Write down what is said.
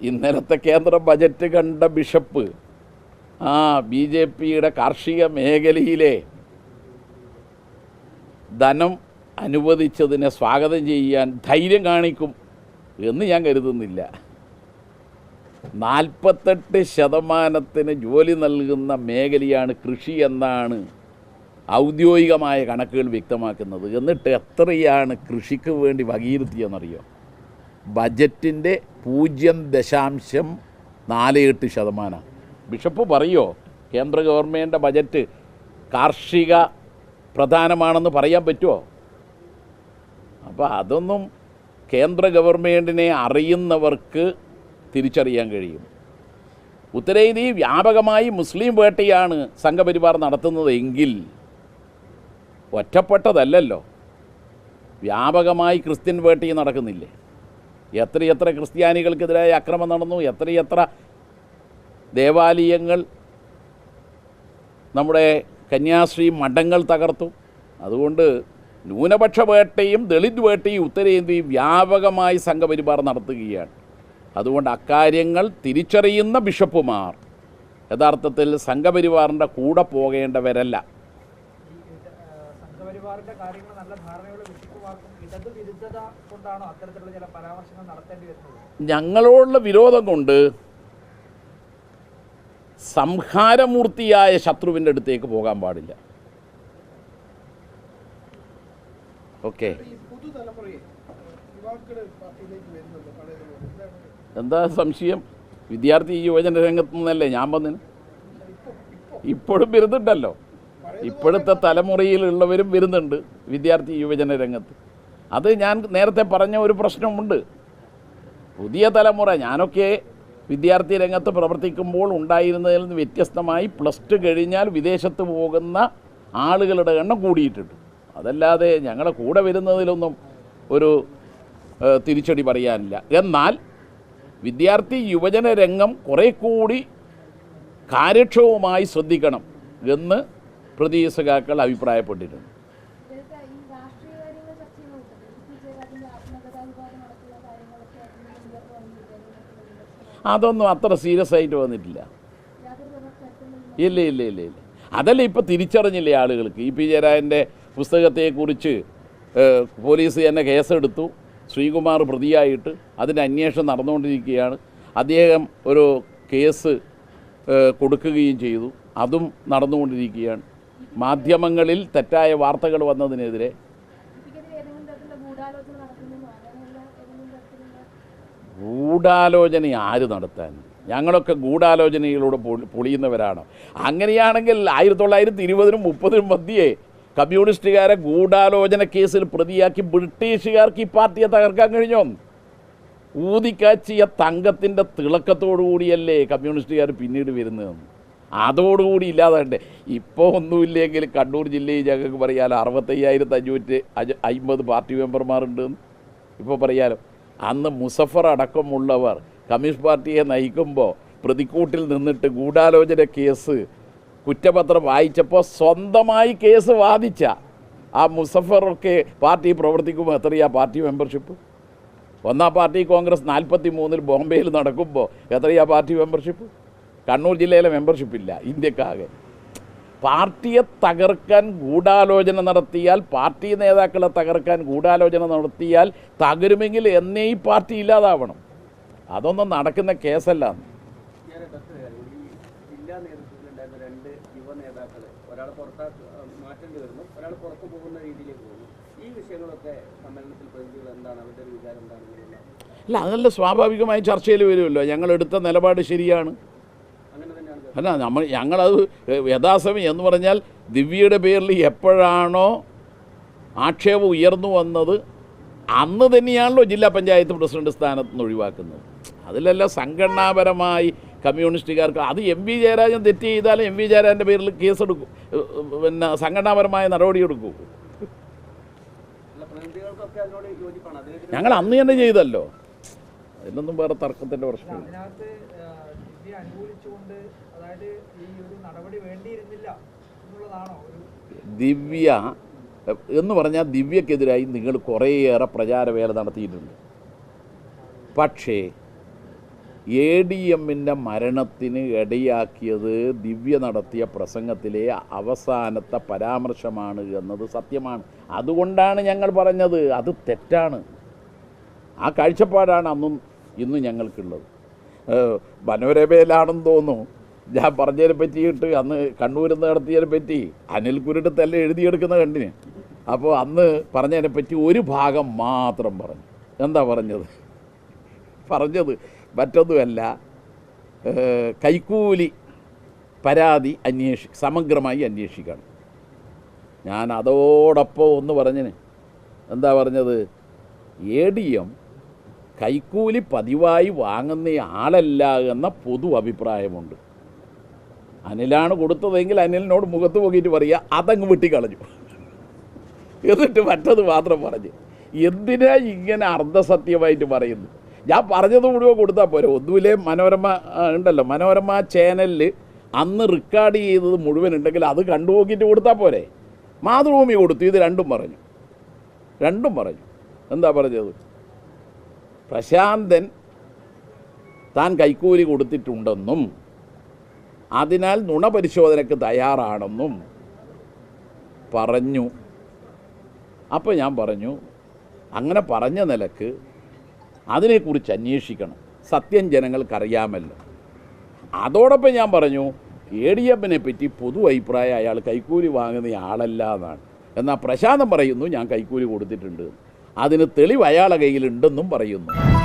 ഇന്നലത്തെ കേന്ദ്ര ബജറ്റ് കണ്ട ബിഷപ്പ് ആ ബി ജെ പിയുടെ കാർഷിക മേഖലയിലെ ധനം അനുവദിച്ചതിനെ സ്വാഗതം ചെയ്യാൻ ധൈര്യം കാണിക്കും എന്ന് ഞാൻ കരുതുന്നില്ല. നാൽപ്പത്തെട്ട് ശതമാനത്തിന് ജോലി നൽകുന്ന മേഖലയാണ് കൃഷി എന്നാണ് ഔദ്യോഗികമായ കണക്കുകൾ വ്യക്തമാക്കുന്നത്. എന്നിട്ട് എത്രയാണ് കൃഷിക്ക് വേണ്ടി വകയിരുത്തിയെന്നറിയോ? ബജറ്റിന്റെ പൂജ്യം ദശാംശം നാല് എട്ട് ശതമാനമാണ് ബിഷപ്പ് പറയോ കേന്ദ്ര ഗവൺമെന്റിന്റെ ബജറ്റ് കാർഷിക പ്രധാനമാണെന്ന് പറയാൻ പറ്റുമോ അപ്പോൾ അതൊന്നും കേന്ദ്ര ഗവൺമെന്റിനെ അറിയുന്നവർക്ക് തിരിച്ചറിയാൻ കഴിയും. ഉത്തരേന്ത്യയിൽ വ്യാപകമായി മുസ്ലിം വേട്ടയാണ് സംഘപരിവാർ നടത്തുന്നതെങ്കിൽ ഒറ്റപ്പെട്ടതല്ലല്ലോ. വ്യാപകമായി ക്രിസ്ത്യൻ വേട്ടയും നടക്കുന്നില്ലേ? എത്രയെത്ര ക്രിസ്ത്യാനികൾക്കെതിരായ അക്രമം നടന്നു എത്രയെത്ര ദേവാലയങ്ങൾ നമ്മുടെ കന്യാശ്രീ മഠങ്ങൾ തകർത്തു. അതുകൊണ്ട് ന്യൂനപക്ഷ വേട്ടയും ദളിത് വേട്ടയും ഉത്തരേന്ത്യയും വ്യാപകമായി സംഘപരിവാർ നടത്തുകയാണ്. അതുകൊണ്ട് അക്കാര്യങ്ങൾ തിരിച്ചറിയുന്ന ബിഷപ്പുമാർ യഥാർത്ഥത്തിൽ സംഘപരിവാറിന്റെ കൂടെ പോകേണ്ടവരല്ല. സംഘപരിവാറിന്റെ കാര്യങ്ങൾ നല്ല ധാരണയുള്ള ഞങ്ങളോടുള്ള വിരോധം കൊണ്ട് സംഹാരമൂർത്തിയായ ശത്രുവിന്റെ അടുത്തേക്ക് പോകാൻ പാടില്ല. ഓക്കെ. ഈ എന്താ സംശയം? വിദ്യാർത്ഥി യുവജന രംഗത്ത് നിന്നല്ലേ ഞാൻ വന്നിന്? ഇപ്പോഴും വരുന്നുണ്ടല്ലോ. ഇപ്പോഴത്തെ തലമുറയിലുള്ളവരും വരുന്നുണ്ട് വിദ്യാർത്ഥി യുവജന രംഗത്ത്. അത് ഞാൻ നേരത്തെ പറഞ്ഞ ഒരു പ്രശ്നമുണ്ട്. പുതിയ തലമുറ ഞാനൊക്കെ വിദ്യാർത്ഥി രംഗത്ത് പ്രവർത്തിക്കുമ്പോൾ ഉണ്ടായിരുന്നതിൽ നിന്ന് വ്യത്യസ്തമായി പ്ലസ് ടു കഴിഞ്ഞാൽ വിദേശത്ത് പോകുന്ന ആളുകളുടെ എണ്ണം കൂടിയിട്ടുണ്ട്. അതല്ലാതെ ഞങ്ങളെ കൂടെ വരുന്നതിലൊന്നും ഒരു തിരിച്ചടി പറയാനില്ല. എന്നാൽ വിദ്യാർത്ഥി യുവജന രംഗം കുറേ കൂടി കാര്യക്ഷമമായി ശ്രദ്ധിക്കണം എന്ന് പ്രതീക്ഷകാക്കൾ അഭിപ്രായപ്പെട്ടിട്ടുണ്ട്. അതൊന്നും അത്ര സീരിയസ് ആയിട്ട് വന്നിട്ടില്ല. ഇല്ല ഇല്ല ഇല്ല ഇല്ല. അതല്ല ഇപ്പോൾ തിരിച്ചറിഞ്ഞില്ലേ ആളുകൾക്ക്? ഇ പി ജയരാജന്റെ പുസ്തകത്തെക്കുറിച്ച് പോലീസ് തന്നെ കേസെടുത്തു. ശ്രീകുമാർ പ്രതിയായിട്ട് അതിന്റെ അന്വേഷണം നടന്നുകൊണ്ടിരിക്കുകയാണ്. അദ്ദേഹം ഒരു കേസ് കൊടുക്കുകയും ചെയ്തു. അതും നടന്നുകൊണ്ടിരിക്കുകയാണ്. മാധ്യമങ്ങളിൽ തെറ്റായ വാർത്തകൾ വന്നതിനെതിരെ ഗൂഢാലോചന ആര് നടത്താൻ? ഞങ്ങളൊക്കെ ഗൂഢാലോചനയിലൂടെ പൊളി- പൊളിയുന്നവരാണ്. അങ്ങനെയാണെങ്കിൽ ആയിരത്തി തൊള്ളായിരത്തി ഇരുപതിനും മുപ്പതിനും മധ്യേ കമ്മ്യൂണിസ്റ്റുകാരെ ഗൂഢാലോചന കേസിൽ പ്രതിയാക്കി ബ്രിട്ടീഷുകാർക്ക് ഈ പാർട്ടിയെ തകർക്കാൻ കഴിഞ്ഞോ? ഊതിക്കാച്ചിയ തങ്കത്തിന്റെ തിളക്കത്തോടുകൂടിയല്ലേ കമ്മ്യൂണിസ്റ്റുകാർ പിന്നീട് വരുന്നതെന്ന് അതോടുകൂടി ഇല്ലാതാകട്ടെ ഇപ്പോൾ ഒന്നുമില്ലെങ്കിൽ കണ്ണൂർ ജില്ലയിൽ ഞങ്ങൾക്ക് പറയാലോ അറുപത്തയ്യായിരത്തി അഞ്ഞൂറ്റി അമ്പത് പാർട്ടി മെമ്പർമാരുണ്ടെന്ന് ഇപ്പോൾ പറയാലോ. അന്ന് മുസഫർ അടക്കമുള്ളവർ കമ്മ്യൂണിസ്റ്റ് പാർട്ടിയെ നയിക്കുമ്പോൾ പ്രതിക്കൂട്ടിൽ നിന്നിട്ട് ഗൂഢാലോചന കേസ് കുറ്റപത്രം വായിച്ചപ്പോൾ സ്വന്തമായി കേസ് വാദിച്ച ആ മുസഫറൊക്കെ പാർട്ടി പ്രവർത്തിക്കുമ്പോൾ എത്രയാ പാർട്ടി മെമ്പർഷിപ്പ്? ഒന്നാം പാർട്ടി കോൺഗ്രസ് നാൽപ്പത്തി മൂന്നിൽ ബോംബെയിൽ നടക്കുമ്പോൾ എത്രയാ പാർട്ടി മെമ്പർഷിപ്പ്? കണ്ണൂർ ജില്ലയിലെ മെമ്പർഷിപ്പില്ല ഇന്ത്യക്കാകെ. പാർട്ടിയെ തകർക്കാൻ ഗൂഢാലോചന നടത്തിയാൽ പാർട്ടി നേതാക്കളെ തകർക്കാൻ ഗൂഢാലോചന നടത്തിയാൽ തകരുമെങ്കിൽ എന്നേ ഈ പാർട്ടി ഇല്ലാതാവണം. അതൊന്നും നടക്കുന്ന കേസല്ല അല്ല അതല്ല സ്വാഭാവികമായി ചർച്ചയിൽ വരുമല്ലോ. ഞങ്ങളെടുത്ത നിലപാട് ശരിയാണ്. അല്ല നമ്മൾ ഞങ്ങളത് യഥാസമയം എന്ന് പറഞ്ഞാൽ ദിവ്യയുടെ പേരിൽ എപ്പോഴാണോ ആക്ഷേപം ഉയർന്നു വന്നത് അന്ന് തന്നെയാണല്ലോ ജില്ലാ പഞ്ചായത്ത് പ്രസിഡന്റ് സ്ഥാനത്ത് നിന്ന് ഒഴിവാക്കുന്നത്. അതിലെല്ലാം സംഘടനാപരമായി കമ്മ്യൂണിസ്റ്റുകാർക്ക് അത് എം വി ജയരാജൻ തെറ്റ് ചെയ്താലും എം വി ജയരാജന്റെ പേരിൽ കേസെടുക്കും. പിന്നെ സംഘടനാപരമായ നടപടിയെടുക്കും ഞങ്ങൾ അന്ന് തന്നെ ചെയ്തല്ലോ. അതിനൊന്നും വേറെ തർക്കത്തിന്റെ പ്രശ്നമില്ല. ദിവ്യ അനുകൂലിച്ചുകൊണ്ട് അതായത് ഈ ഒരു നടപടി വേണ്ടിയിരുന്നില്ല എന്നുള്ളതാണോ ഒരു ദിവ്യ എന്ന് പറഞ്ഞാൽ ദിവ്യക്കെതിരായി നിങ്ങൾ കുറേയേറെ പ്രചാരവേല നടത്തിയിട്ടുണ്ട്. പക്ഷേ എ ഡി എമ്മിന്റെ മരണത്തിന് ഇടയാക്കിയത് ദിവ്യ നടത്തിയ പ്രസംഗത്തിലെ അവസാനത്തെ പരാമർശമാണ് എന്നത് സത്യമാണ്. അതുകൊണ്ടാണ് ഞങ്ങൾ പറഞ്ഞത്. അത് തെറ്റാണ്. ആ കാഴ്ചപ്പാടാണ് അന്നും ഇന്നും ഞങ്ങൾക്കുള്ളത്. മനോരമയിലാണെന്ന് തോന്നുന്നു. ഞാൻ പറഞ്ഞതിനെ പറ്റിയിട്ട് അന്ന് കണ്ണൂരിൽ നിന്ന് നടത്തിയതിനെ പറ്റി അനിൽ കുരുടത്തല്ല എഴുതിയെടുക്കുന്ന കണ്ടിന് അപ്പോൾ അന്ന് പറഞ്ഞതിനെ പറ്റി ഒരു ഭാഗം മാത്രം പറഞ്ഞു. എന്താ പറഞ്ഞത്? പറഞ്ഞത് മറ്റൊന്നുമല്ല കൈക്കൂലി പരാതി അന്വേഷി സമഗ്രമായി അന്വേഷിക്കണം. ഞാൻ അതോടൊപ്പം ഒന്ന് പറഞ്ഞിന്. എന്താ പറഞ്ഞത്? എ ഡി എം കൈക്കൂലി പതിവായി വാങ്ങുന്ന ആളല്ല എന്ന പൊതു അഭിപ്രായമുണ്ട്. അനിലാണ് കൊടുത്തതെങ്കിൽ അനിലിനോട് മുഖത്ത് പോകിയിട്ട് പറയുക അതങ്ങ് വെട്ടിക്കളഞ്ഞു. എന്നിട്ട് മറ്റത് മാത്രം പറഞ്ഞു. എന്തിനാ ഇങ്ങനെ അർദ്ധസത്യമായിട്ട് പറയുന്നു ഞാൻ പറഞ്ഞത് മുഴുവൻ കൊടുത്താൽ പോരെ. ഒന്നുമില്ലേ മനോരമ ഉണ്ടല്ലോ. മനോരമ ചാനലിൽ അന്ന് റെക്കോർഡ് ചെയ്തത് മുഴുവൻ ഉണ്ടെങ്കിൽ അത് കണ്ടു നോക്കിയിട്ട് കൊടുത്താൽ പോരെ. മാതൃഭൂമി കൊടുത്തു. ഇത് രണ്ടും പറഞ്ഞു. രണ്ടും പറഞ്ഞു. എന്താ പറഞ്ഞത്? പ്രശാന്തൻ താൻ കൈക്കൂലി കൊടുത്തിട്ടുണ്ടെന്നും അതിനാൽ നുണ പരിശോധനയ്ക്ക് തയ്യാറാണെന്നും പറഞ്ഞു. അപ്പോൾ ഞാൻ പറഞ്ഞു അങ്ങനെ പറഞ്ഞ നിലയ്ക്ക് അതിനെക്കുറിച്ച് അന്വേഷിക്കണം. സത്യം ജനങ്ങൾക്കറിയാമല്ലോ. അതോടൊപ്പം ഞാൻ പറഞ്ഞു എ ഡി എഫിനെ പറ്റി പൊതു അഭിപ്രായം അയാൾ കൈക്കൂലി വാങ്ങുന്ന ആളല്ല എന്നാണ്. എന്നാൽ പ്രശാന്തം പറയുന്നു ഞാൻ കൈക്കൂലി കൊടുത്തിട്ടുണ്ട്. അതിന് തെളിവ് അയാളെ കയ്യിലുണ്ടെന്നും പറയുന്നു.